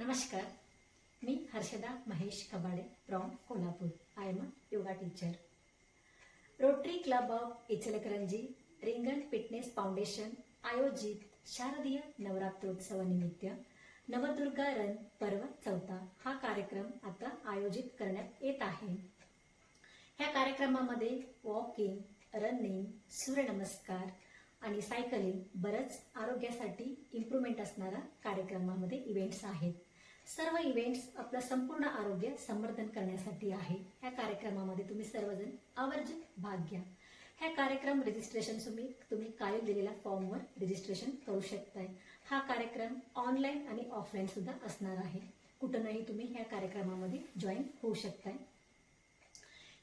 नमस्कार. मी Harshada Mahesh Kabade from Kolhapur. I am a yoga teacher Rotary Club of Ichalkaranji Ringan fitness foundation आयोजित शारदीय नवरात्रोत्सवानिमित्त Navdurga run पर्व चौथा हा कार्यक्रम आता आयोजित करण्यात येत आहे. ह्या कार्यक्रमामध्ये वॉकिंग रनिंग सूर्यनमस्कार आणि सायकलिंग बरंच आरोग्यासाठी इम्प्रुव्हमेंट असणारा कार्यक्रमामध्ये इव्हेंट्स आहेत. सर्व इव्हेंट्स आपलं संपूर्ण आरोग्य संवर्धन करण्यासाठी आहे. ह्या कार्यक्रमामध्ये तुम्ही सर्वजण आवर्जून भाग घ्या. ह्या कार्यक्रम रजिस्ट्रेशन तुम्ही तुम्ही कायम दिलेल्या फॉर्मवर रजिस्ट्रेशन करू शकताय. हा कार्यक्रम ऑनलाईन आणि ऑफलाईन सुद्धा असणार आहे. कुठूनही तुम्ही ह्या कार्यक्रमामध्ये जॉईन होऊ शकताय.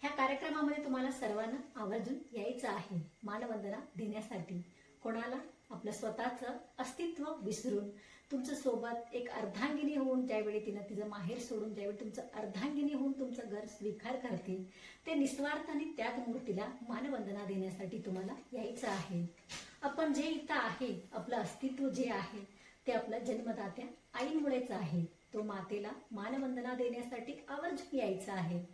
ह्या कार्यक्रमामध्ये तुम्हाला सर्वांना आवर्जून यायचं आहे. मानवंदना देण्यासाठी. कोणाला? आपलं स्वतःचं अस्तित्व विसरून. तुमच्यासोबत एक अर्धांगिनी होऊन ज्यावेळी तिनं तिचं माहेर सोडून ज्यावेळी तुमचं अर्धांगिनी होऊन तुमचं घर स्वीकार करते ते निस्वार्थ आणि त्यागमूर्तीला मानवंदना देण्यासाठी तुम्हाला यायचं आहे. आपण जे इथं आहे आपलं अस्तित्व जे आहे ते आपलं जन्मदात्या आईमुळेच आहे. तो मातेला मानवंदना देण्यासाठी आवर्जून यायचं आहे.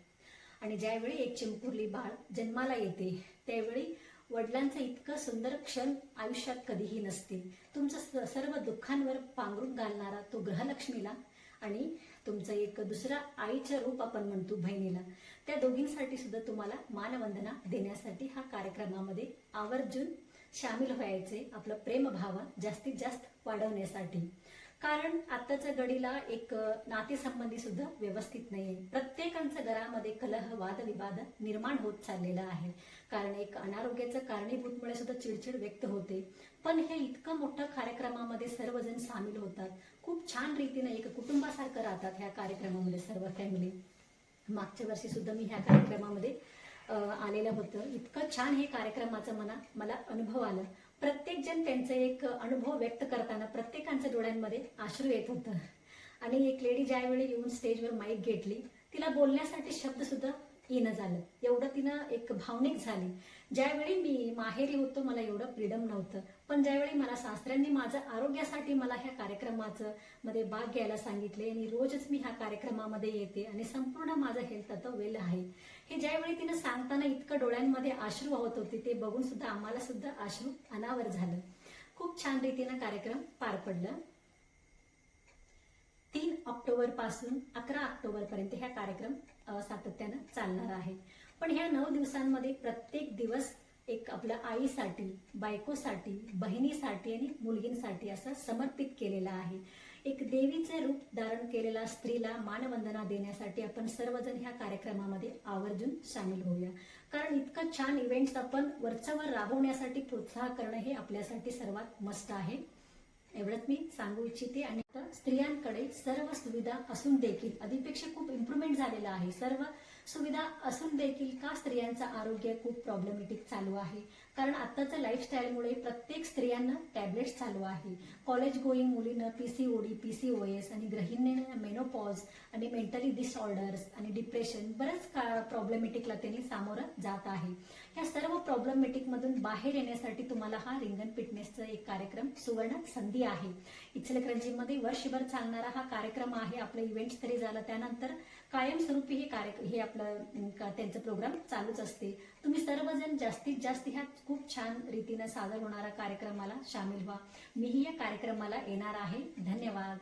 आणि ज्यावेळी एक चिमुकुरली बाळ जन्माला येते त्यावेळी वडिलांचं इतकं सुंदर क्षण आयुष्यात कधीही नसते तुमचं स- सर्व दुःखांवर पांघरून घालणारा तो ग्रहलक्ष्मीला आणि तुमचं एक दुसरा आईचं रूप आपण म्हणतो बहिणीला. त्या दोघींसाठी सुद्धा तुम्हाला मानवंदना देण्यासाठी हा कार्यक्रमामध्ये आवर्जून सामील व्हायचे आपलं प्रेमभाव जास्तीत जास्त वाढवण्यासाठी. कारण आताच्या घडीला एक नातेसंबंधी सुद्धा व्यवस्थित नाहीये. प्रत्येकांचं घरामध्ये कलह वादविवाद निर्माण होत चाललेला आहे. कारण एक अनारोग्याचं कारणीभूतमुळे सुद्धा चिडचिड व्यक्त होते. पण हे इतकं मोठं कार्यक्रमामध्ये सर्वजण सामील होतात. खूप छान रीतीने एक कुटुंबासारखं राहतात ह्या कार्यक्रमामध्ये सर्व फॅमिली मागच्या वर्षी सुद्धा मी ह्या कार्यक्रमामध्ये आलेलं होतं. इतकं छान हे कार्यक्रमाचं मना मला अनुभव आला. प्रत्येक जण त्यांचे एक अनुभव व्यक्त करताना प्रत्येकांच्या डोळ्यांमध्ये आश्रू येत होतं. आणि एक लेडी ज्यावेळी येऊन स्टेजवर माईक घेतली तिला बोलण्यासाठी शब्द सुद्धा येणं झालं. एवढं तिनं एक भावनिक झाली. ज्यावेळी मी माहेरी होतो मला एवढं फ्रीडम नव्हतं. पण ज्यावेळी मला सासऱ्यांनी माझं आरोग्यासाठी मला ह्या कार्यक्रमाचं मध्ये भाग घ्यायला सांगितले आणि रोजच मी ह्या कार्यक्रमामध्ये येते आणि संपूर्ण माझं हेल्थ आता वेल आहे. हे ज्यावेळी तिनं सांगताना इतकं डोळ्यांमध्ये आश्रू वाहत होते ते बघून सुद्धा आम्हाला सुद्धा आश्रू अनावर झालं. खूप छान रीतीनं कार्यक्रम पार पडलं. तीन ऑक्टोबरपासून अकरा ऑक्टोबर पर्यंत हा कार्यक्रम सातत्यानं चालणार आहे. पण ह्या नऊ दिवसांमध्ये प्रत्येक दिवस एक आपल्या आईसाठी बायकोसाठी बहिणीसाठी आणि मुलगींसाठी असं समर्पित केलेला आहे. एक देवीचे रूप धारण केलेला स्त्रीला मानवंदना देण्यासाठी आपण सर्वजण ह्या कार्यक्रमामध्ये आवर्जून सामील होऊया. कारण इतकं छान इव्हेंट्स आपण वरच्यावर राबवण्यासाठी प्रोत्साह करणं हे आपल्यासाठी सर्वात मस्त आहे. एवढंच मी सांगू इच्छिते. आणि स्त्रियांकडे सर्व सुविधा असून देखील आधीपेक्षा खूप इम्प्रुव्हमेंट झालेलं आहे. सर्व सुविधा असून देखील का स्त्रियांचं आरोग्य खूप प्रॉब्लेमॅटिक चालू आहे? कारण आत्ताच्या लाईफस्टाईलमुळे प्रत्येक स्त्रियांना टॅबलेट्स चालू आहे. कॉलेज गोईंग मुलीनं पीसीओडी पीसीओएस आणि गृहिणीनं मेनोपॉज आणि मेंटली डिसऑर्डर्स आणि डिप्रेशन बरंच का प्रॉब्लेमॅटिकला त्यांनी सामोरं जात आहे. या सर्व प्रॉब्लेमॅटिकमधून बाहेर येण्यासाठी तुम्हाला हा रिंगण फिटनेसचा एक कार्यक्रम सुवर्ण संधी आहे. इचलकरंजीमध्ये वर्षभर चालणारा हा कार्यक्रम आहे. आपलं इव्हेंट्स तरी झालं त्यानंतर कायमस्वरूपी हे कार्यक्रम हे आपलं का- त्यांचं प्रोग्राम चालूच असते. तुम्ही सर्वजण जास्तीत जास्त ह्या खूप छान रीतीनं सादर होणाऱ्या कार्यक्रमाला सामील व्हा. मीही या कार्यक्रमाला येणार आहे. धन्यवाद.